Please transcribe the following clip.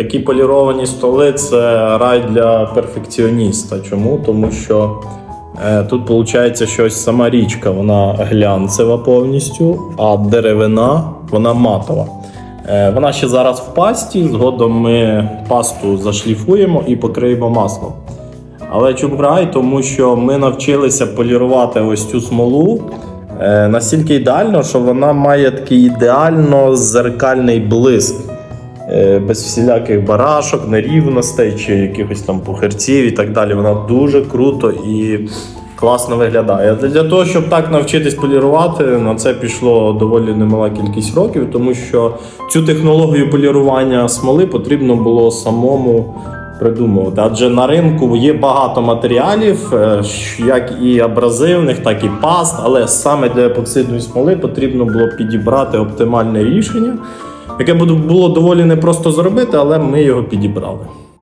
такі поліровані столи це рай для перфекціоніста. Чому? Тому що е, тут виходить щось сама річка, вона глянцева повністю, а деревина вона матова. Е, Вона ще зараз в пасті. Згодом ми пасту зашліфуємо і покриємо маслом. Але чому рай? Тому що ми навчилися полірувати ось цю смолу е, настільки ідеально, що вона має такий ідеально зеркальний блиск. Е, без всіляких барашок, нерівностей чи якихось там пухирців і так далі. Вона дуже круто і класно виглядає. Для того, щоб так навчитись полірувати, на це пішло доволі немала кількість років, тому що цю технологію полірування смоли потрібно було самому придумувати. Адже на ринку є багато матеріалів, е, як і абразивних, так і паст, але саме для епоксидної смоли потрібно було підібрати оптимальне рішення, яке було доволі непросто зробити, але ми його підібрали.